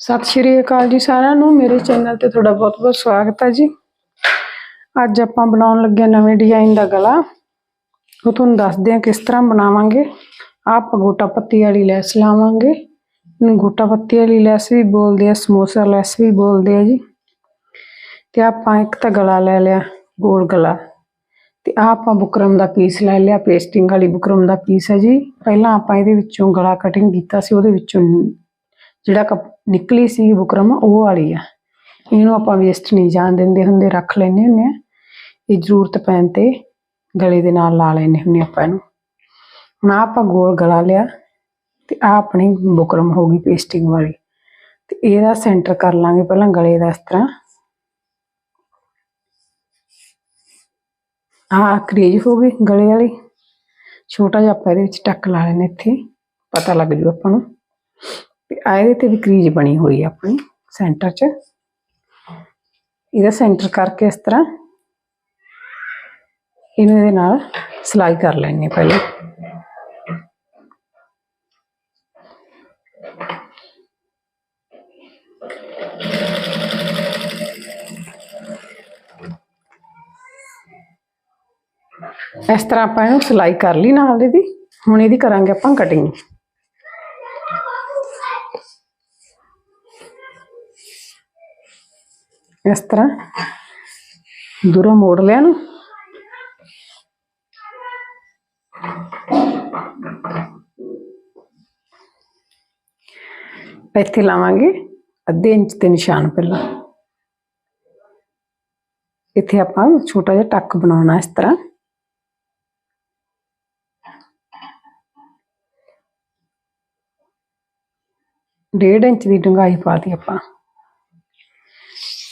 ਸਤਿ ਸ਼੍ਰੀ ਅਕਾਲ ਜੀ ਸਾਰਿਆਂ ਨੂੰ। ਮੇਰੇ ਚੈਨਲ ਤੇ ਤੁਹਾਡਾ ਬਹੁਤ-ਬਹੁਤ ਸਵਾਗਤ ਹੈ ਜੀ। ਅੱਜ ਆਪਾਂ ਬਣਾਉਣ ਲੱਗੇ ਨਵੇਂ ਡਿਜ਼ਾਈਨ ਦਾ ਗਲਾ। ਉਹ ਤੁਹਾਨੂੰ ਦੱਸਦੇ ਹਾਂ ਕਿਸ ਤਰ੍ਹਾਂ ਬਣਾਵਾਂਗੇ। ਆਪ ਗੋਟਾ ਪੱਤੀ ਵਾਲੀ ਲੈਸ ਲਾਵਾਂਗੇ। ਇਹਨੂੰ ਗੋਟਾ ਪੱਤੀ ਵਾਲੀ ਲੈਸ ਵੀ ਬੋਲਦੇ ਆ, ਸਮੋਸਾ ਲੈਸ ਵੀ ਬੋਲਦੇ ਆ ਜੀ। ਤੇ ਆਪਾਂ ਇੱਕ ਤਾਂ ਗਲਾ ਲੈ ਲਿਆ, ਗੋਲ ਗਲਾ। ਤੇ ਆਹ ਆਪਾਂ ਬੁਕਰਮ ਦਾ ਪੀਸ ਲੈ ਲਿਆ ਪੇਸਟਿੰਗ ਵਾਲੀ ਬੁਕਰਮ ਦਾ ਪੀਸ ਹੈ ਜੀ। ਪਹਿਲਾਂ ਆਪਾਂ ਇਹਦੇ ਵਿੱਚੋਂ ਗਲਾ ਕਟਿੰਗ ਕੀਤਾ ਸੀ, ਉਹਦੇ ਵਿੱਚੋਂ ਜਿਹੜਾ ਕੱਪ ਨਿਕਲੀ ਸੀ ਬੁਕਰਮ, ਉਹ ਵਾਲੀ ਆ। ਇਹਨੂੰ ਆਪਾਂ ਵੇਸਟ ਨਹੀਂ ਜਾਣ ਦਿੰਦੇ ਹੁੰਦੇ, ਰੱਖ ਲੈਨੇ ਹੁੰਦੇ ਆ। ਇਹ ਜ਼ਰੂਰਤ ਪੈਣ ਤੇ ਗਲੇ ਦੇ ਨਾਲ ਲਾ ਲੈਨੇ ਹੁੰਦੇ ਆਪਾਂ ਇਹਨੂੰ। ਹੁਣ ਆਹ ਆਪਾਂ ਗੋਲ ਗਲਾ ਲਿਆ ਤੇ ਆ ਆਪਣੀ ਬੁਕਰਮ ਹੋ ਗਈ ਪੇਸਟਿੰਗ ਵਾਲੀ। ਤੇ ਇਹਦਾ ਸੈਂਟਰ ਕਰ ਲਾਂਗੇ ਪਹਿਲਾਂ ਗਲੇ ਦਾ ਇਸ ਤਰ੍ਹਾਂ। ਆਹ ਕਰੀਜ ਹੋ ਗਈ ਗਲੇ ਵਾਲੀ। ਛੋਟਾ ਜਿਹਾ ਆਪਾਂ ਇਹਦੇ ਵਿੱਚ ਟੱਕ ਲਾ ਲੈਨੇ ਇੱਥੇ। ਪਤਾ ਲੱਗ ਜੂ ਆਪਾਂ ਨੂੰ। ਤੇ ਆ ਇਹਦੇ ਤੇ ਵੀ ਕਰੀਜ ਬਣੀ ਹੋਈ ਆ ਆਪਣੀ, ਸੈਂਟਰ 'ਚ। ਇਹਦਾ ਸੈਂਟਰ ਕਰਕੇ ਇਸ ਤਰ੍ਹਾਂ ਇਹਨੂੰ ਇਹਦੇ ਨਾਲ ਸਿਲਾਈ ਕਰ ਲੈਣੀ ਪਹਿਲੇ। ਇਸ ਤਰ੍ਹਾਂ ਆਪਾਂ ਇਹਨੂੰ ਸਿਲਾਈ ਕਰ ਲਈ ਨਾਲ ਇਹਦੀ। ਹੁਣ ਇਹਦੀ ਕਰਾਂਗੇ ਆਪਾਂ ਕਟਿੰਗ ਇਸ ਤਰ੍ਹਾਂ ਦੂਰੋਂ ਮੋੜ ਲਿਆ ਨੂੰ ਇੱਥੇ ਲਾਵਾਂਗੇ ਅੱਧੇ ਇੰਚ ਤੇ ਨਿਸ਼ਾਨ ਪਹਿਲਾਂ। ਇੱਥੇ ਆਪਾਂ ਛੋਟਾ ਜਿਹਾ ਟੱਕ ਬਣਾਉਣਾ ਇਸ ਤਰ੍ਹਾਂ। ਡੇਢ ਇੰਚ ਦੀ ਡੂੰਘਾਈ ਪਾ ਦੀ ਆਪਾਂ।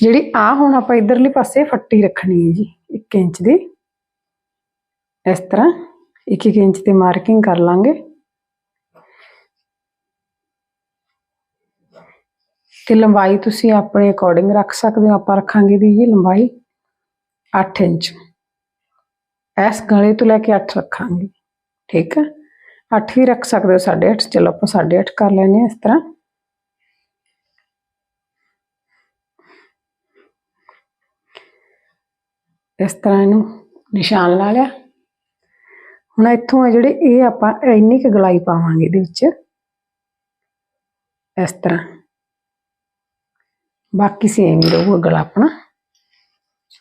ਜਿਹੜੀ ਆ ਹੁਣ ਆਪਾਂ ਇਧਰਲੇ ਪਾਸੇ ਫੱਟੀ ਰੱਖਣੀ ਹੈ ਜੀ 1 ਇੰਚ ਦੀ। ਇਸ ਤਰ੍ਹਾਂ 1 ਇੰਚ ਤੇ ਮਾਰਕਿੰਗ ਕਰ ਲਾਂਗੇ। ਤੇ ਲੰਬਾਈ ਤੁਸੀਂ ਆਪਣੇ ਅਕੋਰਡਿੰਗ ਰੱਖ ਸਕਦੇ ਹੋ, ਆਪਾਂ ਰੱਖਾਂਗੇ ਦੀ ਇਹ ਲੰਬਾਈ 8 ਇੰਚ। ਇਸ ਗਲੇ ਤੋਂ ਲੈ ਕੇ 8 ਰੱਖਾਂਗੇ, ਠੀਕ ਹੈ? 8 ਵੀ ਰੱਖ ਸਕਦੇ ਹੋ 8.5 ਚਲੋ ਆਪਾਂ 8.5 ਕਰ ਲੈਨੇ ਇਸ ਤਰ੍ਹਾਂ। ਇਸ ਤਰ੍ਹਾਂ ਇਹਨੂੰ ਨਿਸ਼ਾਨ ਲਾ ਲਿਆ। ਹੁਣ ਇੱਥੋਂ ਆ ਜਿਹੜੇ ਇਹ ਆਪਾਂ ਇੰਨੀ ਕੁ ਗਲਾਈ ਪਾਵਾਂਗੇ ਇਹਦੇ ਵਿੱਚ। ਇਸ ਤਰ੍ਹਾਂ। ਬਾਕੀ ਸੇਮ ਹੀ ਰਹੂਗਾ ਗਲਾ ਆਪਣਾ।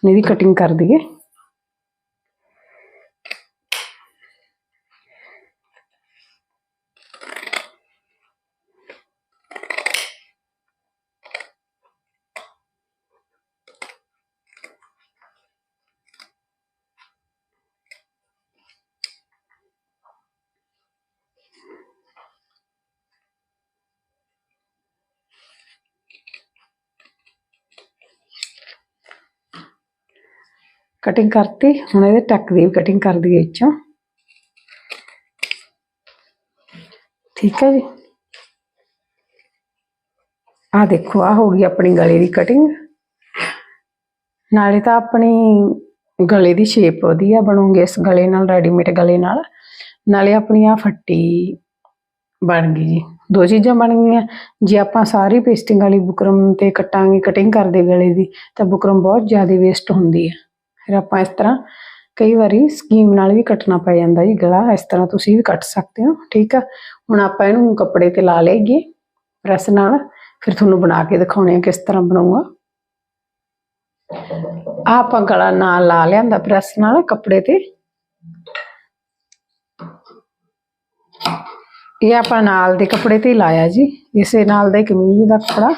ਇਹਦੀ ਕਟਿੰਗ ਕਰ ਦਈਏ। ਕਟਿੰਗ ਕਰਤੀ, ਹੁਣ ਇਹਦੇ ਟੱਕ ਦੀ ਵੀ ਕਟਿੰਗ ਕਰ ਦਈਏ ਵਿੱਚੋਂ। ਠੀਕ ਹੈ ਜੀ। ਆ ਦੇਖੋ ਆ ਹੋ ਗਈ ਆਪਣੀ ਗਲੇ ਦੀ ਕਟਿੰਗ ਨਾਲੇ ਤਾਂ ਆਪਣੀ ਗਲੇ ਦੀ ਸ਼ੇਪ ਵਧੀਆ ਬਣੂਗੀ, ਇਸ ਗਲੇ ਨਾਲ ਰੈਡੀਮੇਡ ਗਲੇ ਨਾਲ। ਨਾਲੇ ਆਪਣੀ ਆ ਫੱਟੀ ਬਣ ਗਈ ਜੀ। ਦੋ ਚੀਜ਼ਾਂ ਬਣ ਗਈਆਂ। ਜੇ ਆਪਾਂ ਸਾਰੀ ਪੇਸਟਿੰਗ ਵਾਲੀ ਬੁਕਰਮ ਤੇ ਕੱਟਾਂਗੇ ਕਟਿੰਗ ਕਰਦੇ ਗਲੇ ਦੀ, ਤਾਂ ਬੁਕਰਮ ਬਹੁਤ ਜ਼ਿਆਦਾ ਵੇਸਟ ਹੁੰਦੀ ਹੈ। ਫਿਰ ਆਪਾਂ ਇਸ ਤਰ੍ਹਾਂ ਕਈ ਵਾਰੀ ਸਕੀਮ ਨਾਲ ਵੀ ਕੱਟਣਾ ਪੈ ਜਾਂਦਾ ਜੀ, ਗਲਾ, ਇਸ ਤਰ੍ਹਾਂ ਤੁਸੀਂ ਵੀ ਕੱਟ ਸਕਦੇ ਹੋ, ਠੀਕ ਆ? ਹੁਣ ਆਪਾਂ ਇਹਨੂੰ ਕੱਪੜੇ ਤੇ ਲਾ ਲਈਏ, ਪ੍ਰੈਸ ਨਾਲ, ਫਿਰ ਤੁਹਾਨੂੰ ਬਣਾ ਕੇ ਦਿਖਾਉਣੇ ਆ ਕਿਸ ਤਰ੍ਹਾਂ ਬਣੂਗਾ। ਆਹ ਆਪਾਂ ਗਲਾ ਨਾਲ ਲਾ ਲਿਆਂਦਾ ਪ੍ਰੈਸ ਨਾਲ, ਕੱਪੜੇ ਤੇ। ਇਹ ਆਪਾਂ ਨਾਲ ਦੇ ਕੱਪੜੇ ਤੇ ਹੀ ਲਾਇਆ ਜੀ, ਇਸੇ ਨਾਲ ਦਾ ਕਮੀਜ਼ ਦਾ ਕੱਪੜਾ।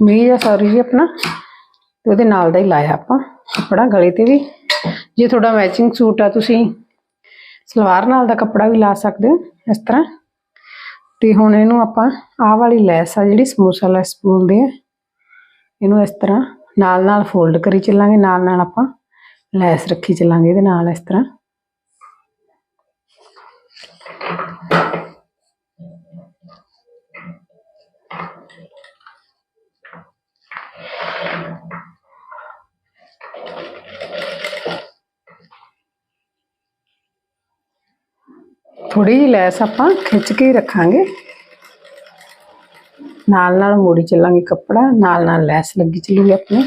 ਕਮੀਜ਼ ਆ ਸੌਰੀ ਜੀ ਆਪਣਾ ਉਹਦੇ ਨਾਲ ਦਾ ਹੀ ਲਾਇਆ ਆਪਾਂ। ਕੱਪੜਾ ਗਲੇ ਤੇ ਵੀ। ਜੇ ਤੁਹਾਡਾ ਮੈਚਿੰਗ ਸੂਟ ਆ, ਤੁਸੀਂ ਸਲਵਾਰ ਨਾਲ ਦਾ ਕੱਪੜਾ ਵੀ ਲਾ ਸਕਦੇ ਹੋ, ਇਸ ਤਰ੍ਹਾਂ। ਤੇ ਹੁਣ ਇਹਨੂੰ ਆਪਾਂ ਆਹ ਵਾਲੀ ਲੈਸ ਆ, ਜਿਹੜੀ ਸਮੋਸਾ ਲੈਸ ਬੋਲਦੇ ਆ, ਇਹਨੂੰ ਇਸ ਤਰ੍ਹਾਂ ਨਾਲ ਨਾਲ ਫੋਲਡ ਕਰੀ ਚੱਲਾਂਗੇ, ਨਾਲ ਨਾਲ ਆਪਾਂ ਲੈਸ ਰੱਖੀ ਚੱਲਾਂਗੇ ਇਹਦੇ ਨਾਲ ਇਸ ਤਰ੍ਹਾਂ। ਥੋੜੀ ਜਿਹੀ ਲੈਸ ਆਪਾਂ ਖਿੱਚ ਕੇ ਰੱਖਾਂਗੇ। ਨਾਲ ਨਾਲ ਮੋੜੀ ਚੱਲਾਂਗੇ ਕੱਪੜਾ, ਨਾਲ ਨਾਲ ਲੈਸ ਲੱਗੀ ਚੱਲੂਗੀ ਆਪਣੇ।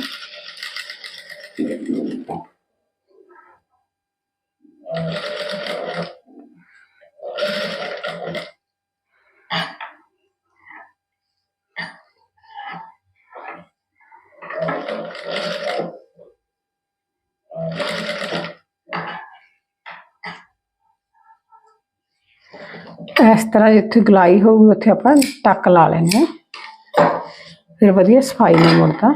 ਇਸ ਤਰ੍ਹਾਂ ਜਿੱਥੇ ਗਲਾਈ ਹੋਊਗੀ, ਉੱਥੇ ਆਪਾਂ ਟੱਕ ਲਾ ਲੈਣੇ ਆ ਫਿਰ ਵਧੀਆ ਸਫ਼ਾਈ ਨਾਲ ਮੁੜਦਾ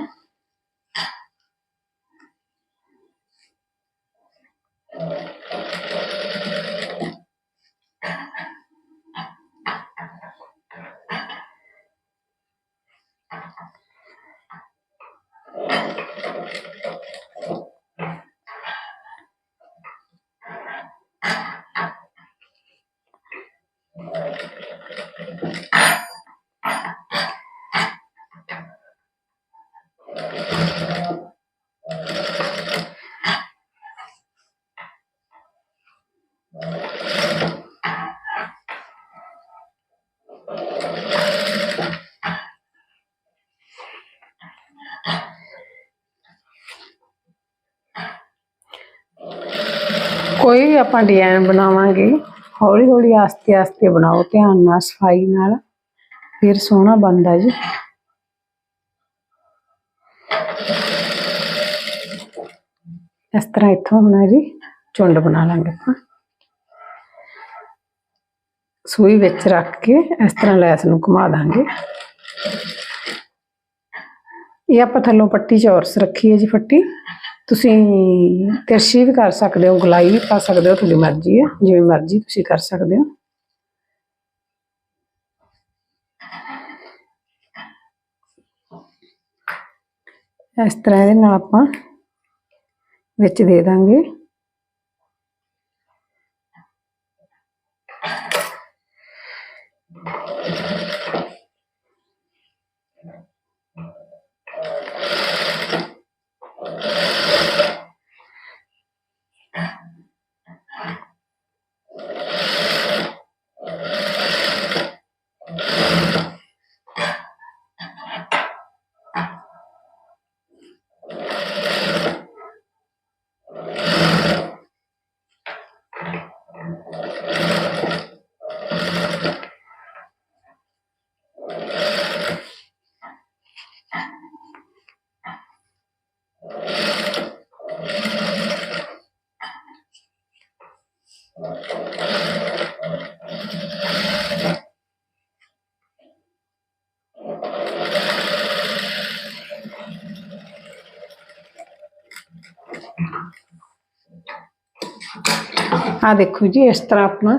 ਕੋਈ ਵੀ ਆਪਾਂ ਡਿਜ਼ਾਈਨ ਬਣਾਵਾਂਗੇ। ਹੌਲੀ ਹੌਲੀ ਆਸਤੇ ਆਸਤੇ ਬਣਾਓ ਧਿਆਨ ਨਾਲ, ਸਫ਼ਾਈ ਨਾਲ। ਫਿਰ ਸੋਹਣਾ ਬਣਦਾ ਜੀ। ਇਸ ਤਰ੍ਹਾਂ ਇੱਥੋਂ ਹੁਣ ਜੀ ਚੁੰਡ ਬਣਾ ਲਾਂਗੇ ਆਪਾਂ। ਸੂਈ ਵਿੱਚ ਰੱਖ ਕੇ ਇਸ ਤਰ੍ਹਾਂ ਲੈਸ ਨੂੰ ਘੁਮਾ ਦਾਂਗੇ। ਇਹ ਆਪਾਂ ਥੱਲੋਂ ਪੱਟੀ ਚੌਰਸ ਰੱਖੀ ਹੈ ਜੀ ਫੱਟੀ। ਤੁਸੀਂ ਤਿਰਛੀ ਵੀ ਕਰ ਸਕਦੇ ਹੋ, ਗੁਲਾਈ ਵੀ ਪਾ ਸਕਦੇ ਹੋ, ਤੁਹਾਡੀ ਮਰਜ਼ੀ ਹੈ, ਜਿਵੇਂ ਮਰਜ਼ੀ ਤੁਸੀਂ ਕਰ ਸਕਦੇ ਹੋ। ਇਸ ਤਰ੍ਹਾਂ ਇਹਦੇ ਨਾਲ ਆਪਾਂ ਵਿੱਚ ਦੇ ਦਾਂਗੇ। ਆ ਦੇਖੋ ਜੀ ਇਸ ਤਰ੍ਹਾਂ ਆਪਣਾ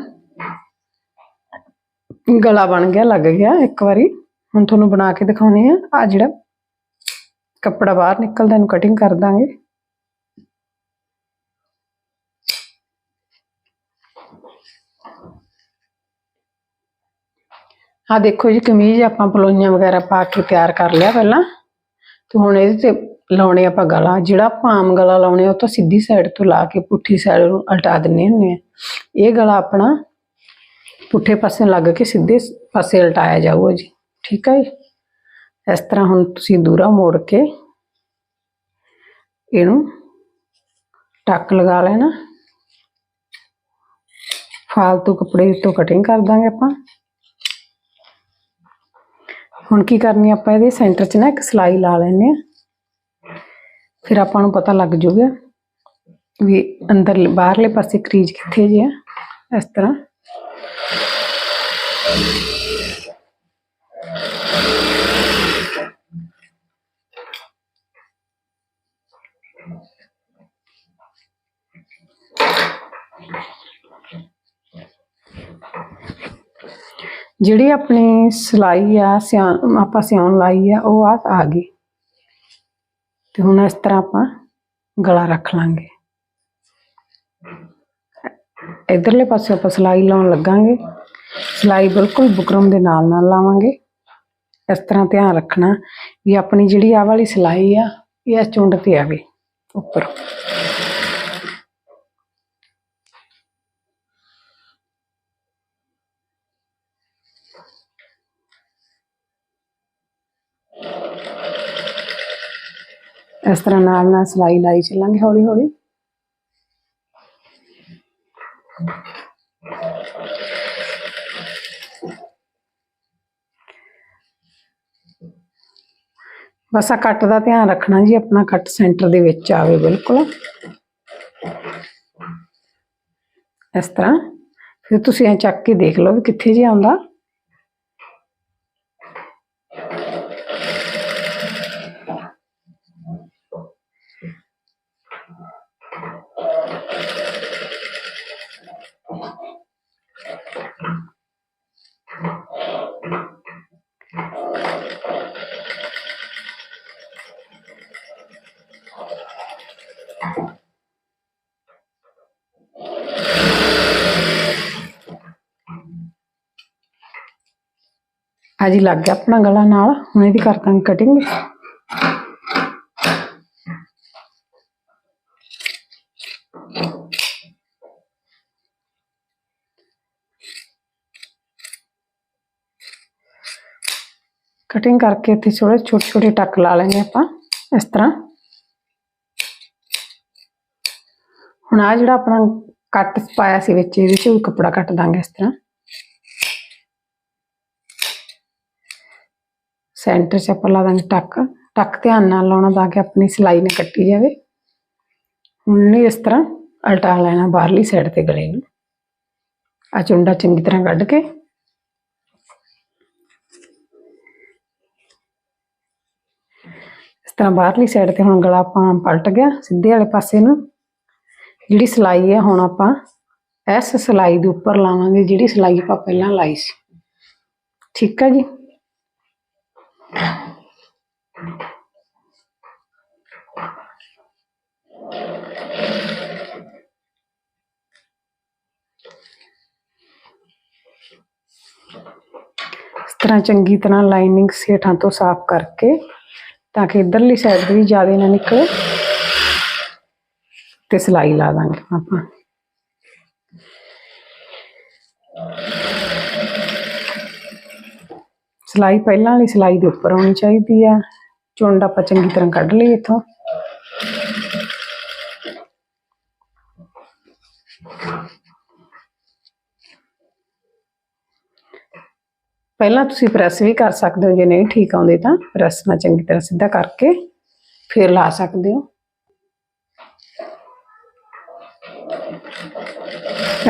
ਗਲਾ ਬਣ ਗਿਆ ਲੱਗ ਗਿਆ ਇੱਕ ਵਾਰੀ ਹੁਣ ਤੁਹਾਨੂੰ ਬਣਾ ਕੇ ਦਿਖਾਉਣੀ ਆ ਆ ਜਿਹੜਾ ਕੱਪੜਾ ਬਾਹਰ ਨਿਕਲਦਾ ਇਹਨੂੰ ਕਟਿੰਗ ਕਰ ਦਾਂਗੇ ਆ ਦੇਖੋ ਜੀ ਕਮੀਜ਼ ਆਪਾਂ ਪਲੋਈਆਂ ਵਗੈਰਾ ਪਾ ਕੇ ਤਿਆਰ ਕਰ ਲਿਆ ਪਹਿਲਾਂ ਤੇ ਹੁਣ ਇਹਦੇ ਤੇ ਲਾਉਣੇ ਆਪਾਂ ਗਲਾ ਜਿਹੜਾ ਆਪਾਂ ਗਲਾ ਲਾਉਣੇ ਆ, ਉਹ ਤਾਂ ਸਿੱਧੀ ਸਾਈਡ ਤੋਂ ਲਾ ਕੇ ਪੁੱਠੀ ਸਾਈਡ ਨੂੰ ਉਲਟਾ ਦਿੰਨੇ ਹੁੰਨੇ ਆ। ਇਹ ਗਲਾ ਆਪਣਾ ਪੁੱਠੇ ਪਾਸੇ ਲੱਗ ਕੇ ਸਿੱਧੇ ਪਾਸੇ ਉਲਟਾਇਆ ਜਾਊਗਾ ਜੀ। ਠੀਕ ਹੈ ਜੀ? ਇਸ ਤਰ੍ਹਾਂ ਹੁਣ ਤੁਸੀਂ ਦੂਰਾ ਮੋੜ ਕੇ ਇਹਨੂੰ ਟੱਕ ਲਗਾ ਲੈਣਾ। ਫਾਲਤੂ ਕੱਪੜੇ ਤੋਂ ਕਟਿੰਗ ਕਰ ਦਾਂਗੇ ਆਪਾਂ। ਹੁਣ ਕੀ ਕਰਨੀ ਆਪਾਂ ਇਹਦੇ ਸੈਂਟਰ 'ਚ ਨਾ ਇੱਕ ਸਲਾਈ ਲਾ ਲੈਣੇ ਆ। ਫਿਰ ਆਪਾਂ ਨੂੰ ਪਤਾ ਲੱਗ ਜਾਊਗਾ ਵੀ ਅੰਦਰ ਬਾਹਰਲੇ ਪਾਸੇ ਕਰੀਜ ਕਿੱਥੇ ਜੇ ਆ, ਇਸ ਤਰ੍ਹਾਂ। ਜਿਹੜੀ ਆਪਣੀ ਸਿਲਾਈ ਆ, ਸਿਆ, ਆਪਾਂ ਸਿਆਉਣ ਲਾਈ ਆ, ਉਹ ਆ ਆ ਗਈ। ਤੇ ਹੁਣ ਇਸ ਤਰ੍ਹਾਂ ਆਪਾਂ ਗਲਾ ਰੱਖ ਲਾਂਗੇ। ਇਧਰਲੇ ਪਾਸੇ ਆਪਾਂ ਸਿਲਾਈ ਲਾਉਣ ਲੱਗਾਂਗੇ। ਸਿਲਾਈ ਬਿਲਕੁਲ ਬੁਕਰਮ ਦੇ ਨਾਲ ਨਾਲ ਲਾਵਾਂਗੇ। ਇਸ ਤਰ੍ਹਾਂ ਧਿਆਨ ਰੱਖਣਾ ਵੀ ਆਪਣੀ ਜਿਹੜੀ ਆ ਵਾਲੀ ਸਿਲਾਈ ਆ, ਇਹ ਇਸ ਚੁੰਡ ਤੇ ਆਵੇ, ਉੱਪਰ। ਇਸ ਤਰ੍ਹਾਂ ਨਾਲ ਨਾਲ ਸਲਾਈ ਲਾਈ ਚੱਲਾਂਗੇ ਹੌਲੀ ਹੌਲੀ। ਬਸ ਆ ਕੱਟ ਦਾ ਧਿਆਨ ਰੱਖਣਾ ਜੀ, ਆਪਣਾ ਕੱਟ ਸੈਂਟਰ ਦੇ ਵਿੱਚ ਆਵੇ ਬਿਲਕੁਲ। ਇਸ ਤਰ੍ਹਾਂ। ਫਿਰ ਤੁਸੀਂ ਐ ਚੱਕ ਕੇ ਦੇਖ ਲਓ ਵੀ ਕਿੱਥੇ ਜੇ ਆਉਂਦਾ। ਆ ਜੀ ਲੱਗ ਗਿਆ ਆਪਣਾ ਗਲਾ ਨਾਲ, ਹੁਣ ਇਹਦੀ ਕਰ ਦਾਂਗੇ ਕਟਿੰਗ ਕਟਿੰਗ ਕਰਕੇ ਇੱਥੇ ਥੋੜੇ ਛੋਟੇ ਛੋਟੇ ਟੱਕ ਲਾ ਲੈਣੇ ਆਪਾਂ, ਇਸ ਤਰ੍ਹਾਂ। ਹੁਣ ਆ ਜਿਹੜਾ ਆਪਣਾ ਕੱਟ ਪਾਇਆ ਸੀ ਵਿੱਚ, ਇਹਦੇ ਵਿੱਚ ਵੀ ਕੱਪੜਾ ਕੱਟ ਦਾਂਗੇ ਇਸ ਤਰ੍ਹਾਂ। ਸੈਂਟਰ 'ਚ ਆਪਾਂ ਲਾ ਦਾਂਗੇ ਟੱਕ ਟੱਕ ਧਿਆਨ ਨਾਲ ਲਾਉਣਾ ਤਾਂ ਕਿ ਆਪਣੀ ਸਿਲਾਈ ਨਾ ਕੱਟੀ ਜਾਵੇ। ਹੁਣ ਇਸ ਤਰ੍ਹਾਂ ਅਲਟਾ ਲੈਣਾ ਬਾਹਰਲੀ ਸਾਈਡ ਤੇ ਗਲੇ ਨੂੰ। ਆ ਚੁੰਡਾ ਚੰਗੀ ਤਰ੍ਹਾਂ ਕੱਢ ਕੇ। ਇਸ ਤਰ੍ਹਾਂ ਬਾਹਰਲੀ ਸਾਈਡ ਤੇ ਹੁਣ ਗਲਾ ਆਪਾਂ ਪਲਟ ਗਿਆ, ਸਿੱਧੇ ਵਾਲੇ ਪਾਸੇ ਨੂੰ। ਜਿਹੜੀ ਸਿਲਾਈ ਹੈ ਹੁਣ ਆਪਾਂ ਇਸ ਸਿਲਾਈ ਦੇ ਉੱਪਰ ਲਾਵਾਂਗੇ, ਜਿਹੜੀ ਸਿਲਾਈ ਆਪਾਂ ਪਹਿਲਾਂ ਲਾਈ ਸੀ। ਠੀਕ ਹੈ ਜੀ? ਇਸ ਤਰ੍ਹਾਂ ਚੰਗੀ ਤਰ੍ਹਾਂ ਲਾਈਨਿੰਗ ਸੇਠਾਂ ਤੋਂ ਸਾਫ਼ ਕਰਕੇ ਤਾਂ ਕਿ ਇਧਰਲੀ ਸਾਈਡ ਵੀ ਜ਼ਿਆਦਾ ਨਾ ਨਿਕਲੇ ਤੇ ਸਿਲਾਈ ਲਾ ਦਾਂਗੇ ਆਪਾਂ ਸਿਲਾਈ ਪਹਿਲਾਂ ਵਾਲੀ ਸਿਲਾਈ ਦੇ ਉੱਪਰ ਹੋਣੀ ਚਾਹੀਦੀ ਆ ਚੁੰਡ ਆਪਾਂ ਚੰਗੀ ਤਰ੍ਹਾਂ ਕੱਢ ਲਈ ਇੱਥੋਂ। ਪਹਿਲਾਂ ਤੁਸੀਂ ਪ੍ਰੈਸ ਵੀ ਕਰ ਸਕਦੇ ਹੋ, ਜੇ ਨਹੀਂ ਠੀਕ ਆਉਂਦੇ ਤਾਂ ਪ੍ਰੈਸ ਨਾਲ ਚੰਗੀ ਤਰ੍ਹਾਂ ਸਿੱਧਾ ਕਰਕੇ ਫਿਰ ਲਾ ਸਕਦੇ ਹੋ।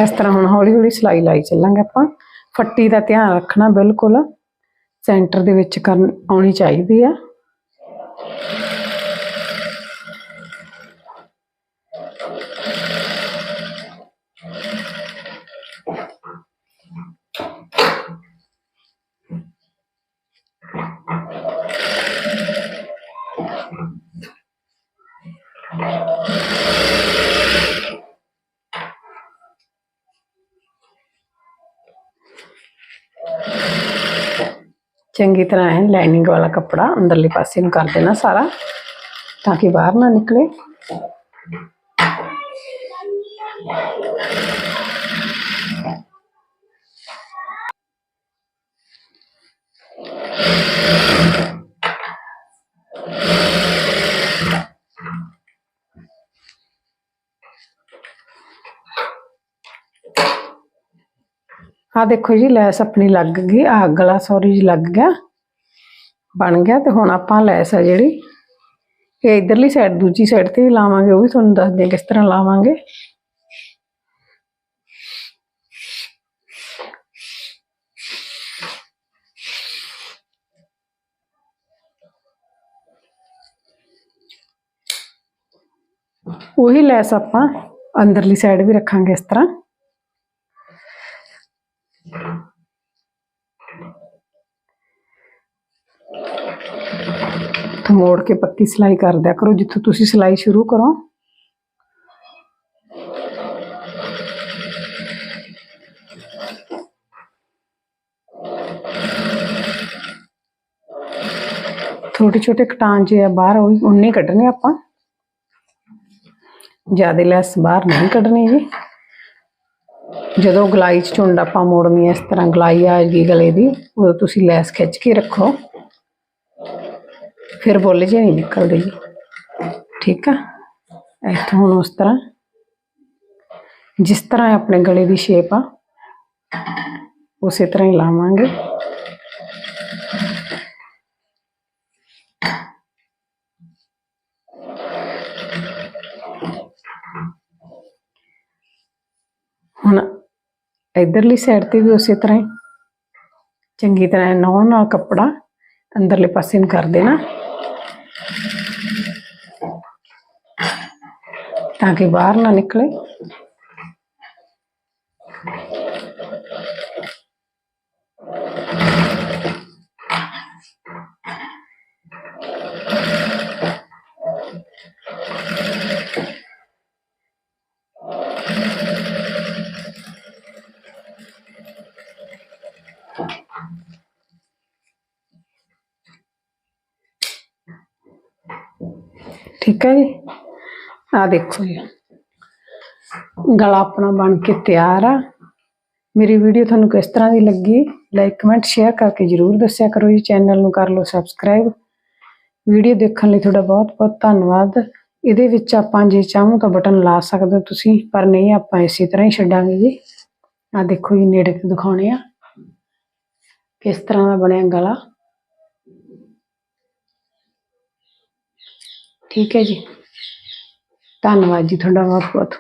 ਇਸ ਤਰ੍ਹਾਂ ਹੁਣ ਹੌਲੀ ਹੌਲੀ ਸਿਲਾਈ ਲਾਈ ਚੱਲਾਂਗੇ ਆਪਾਂ। ਫੱਟੀ ਦਾ ਧਿਆਨ ਰੱਖਣਾ ਬਿਲਕੁਲ। ਸੈਂਟਰ ਦੇ ਵਿੱਚ ਕਰਨ ਆਉਣੀ ਚਾਹੀਦੀ ਆ। ਚੰਗੀ ਤਰ੍ਹਾਂ ਹੈ ਲਾਈਨਿੰਗ ਵਾਲਾ ਕੱਪੜਾ ਅੰਦਰਲੇ ਪਾਸੇ ਨੂੰ ਕਰ ਦੇਣਾ ਸਾਰਾ, ਤਾਂ ਕਿ ਬਾਹਰ ਨਾ ਨਿਕਲੇ। ਆ ਦੇਖੋ ਜੀ ਲੈਸ ਆਪਣੀ ਲੱਗ ਗਈ ਆ ਗਲਾ ਸੌਰੀ ਜੀ ਲੱਗ ਗਿਆ ਬਣ ਗਿਆ ਤੇ ਹੁਣ ਆਪਾਂ ਲੈਸ ਆ ਜਿਹੜੀ ਇਹ ਇਧਰਲੀ ਸਾਈਡ ਦੂਜੀ ਸਾਈਡ ਤੇ ਵੀ ਲਾਵਾਂਗੇ ਉਹ ਵੀ ਤੁਹਾਨੂੰ ਦੱਸਦੇ ਹਾਂ ਕਿਸ ਤਰ੍ਹਾਂ ਲਾਵਾਂਗੇ ਉਹੀ ਲੈਸ ਆਪਾਂ ਅੰਦਰਲੀ ਸਾਈਡ ਵੀ ਰੱਖਾਂਗੇ ਇਸ ਤਰ੍ਹਾਂ ਤੇ ਮੋੜ ਕੇ ਪੱਕੀ ਸਿਲਾਈ ਕਰ ਦਿਆ ਕਰੋ, ਜਿੱਥੋਂ ਤੁਸੀਂ ਸਿਲਾਈ ਸ਼ੁਰੂ ਕਰੋ। ਛੋਟੇ ਛੋਟੇ ਕਟਾਂ ਜੇ ਆ ਬਾਹਰ, ਉਹ ਉਨੇ ਕੱਢਣੇ ਆਪਾਂ। ਜ਼ਿਆਦਾ ਲੈਸ ਬਾਹਰ ਨਹੀਂ ਕੱਢਣੀ ਜੀ। ਜਦੋਂ ਗਲਾਈ ਚ ਝੁੰਡ ਆਪਾਂ ਮੋੜਨੀ ਇਸ ਤਰ੍ਹਾਂ ਗਲਾਈ ਆ ਗਈ ਗਲੇ ਦੀ, ਉਦੋਂ ਤੁਸੀਂ ਲੈਸ ਖਿੱਚ ਕੇ ਰੱਖੋ। ਫਿਰ ਬੋਲੇ ਜੇ ਨਹੀਂ ਨਿਕਲਦੇ ਜੀ ਠੀਕ ਆ? ਇੱਥੋਂ ਹੁਣ ਉਸ ਤਰ੍ਹਾਂ। ਜਿਸ ਤਰ੍ਹਾਂ ਆਪਣੇ ਗਲੇ ਦੀ ਸ਼ੇਪ ਆ, ਉਸੇ ਤਰ੍ਹਾਂ ਹੀ ਲਾਵਾਂਗੇ ਹੁਣ ਇਧਰਲੀ ਸਾਈਡ ਤੇ ਵੀ ਉਸੇ ਤਰ੍ਹਾਂ ਹੀ। ਚੰਗੀ ਤਰ੍ਹਾਂ ਨੌ ਨਾਲ ਕੱਪੜਾ ਅੰਦਰਲੇ ਪਾਸੇ ਨੂੰ ਕਰ ਦੇਣਾ। ਤਾਂ ਕਿ ਬਾਹਰ ਨਾ ਨਿਕਲੇ ਠੀਕ ਹੈ ਜੀ ਆ ਦੇਖੋ ਜੀ। ਗਲਾ ਆਪਣਾ ਬਣ ਕੇ ਤਿਆਰ ਆ। ਮੇਰੀ ਵੀਡੀਓ ਤੁਹਾਨੂੰ ਕਿਸ ਤਰ੍ਹਾਂ ਦੀ ਲੱਗੀ ਲਾਈਕ ਕਮੈਂਟ ਸ਼ੇਅਰ ਕਰਕੇ ਜਰੂਰ ਦੱਸਿਆ ਕਰੋ ਜੀ। ਚੈਨਲ ਨੂੰ ਕਰ ਲਓ ਸਬਸਕ੍ਰਾਈਬ ਵੀਡੀਓ ਦੇਖਣ ਲਈ ਤੁਹਾਡਾ ਬਹੁਤ ਬਹੁਤ ਧੰਨਵਾਦ। ਇਹਦੇ ਵਿੱਚ ਆਪਾਂ ਜੇ ਚਾਹੋ ਤਾਂ ਬਟਨ ਲਾ ਸਕਦੇ ਹੋ ਤੁਸੀਂ, ਪਰ ਨਹੀਂ, ਆਪਾਂ ਇਸੇ ਤਰ੍ਹਾਂ ਹੀ ਛੱਡਾਂਗੇ ਜੀ। ਆ ਦੇਖੋ ਜੀ, ਨੇੜੇ ਤੋਂ ਦਿਖਾਉਣੇ ਆ। ਕਿਸ ਤਰ੍ਹਾਂ ਦਾ ਬਣਿਆ ਗਲਾ। ਠੀਕ ਹੈ ਜੀ। ਧੰਨਵਾਦ ਜੀ ਤੁਹਾਡਾ ਬਹੁਤ ਬਹੁਤ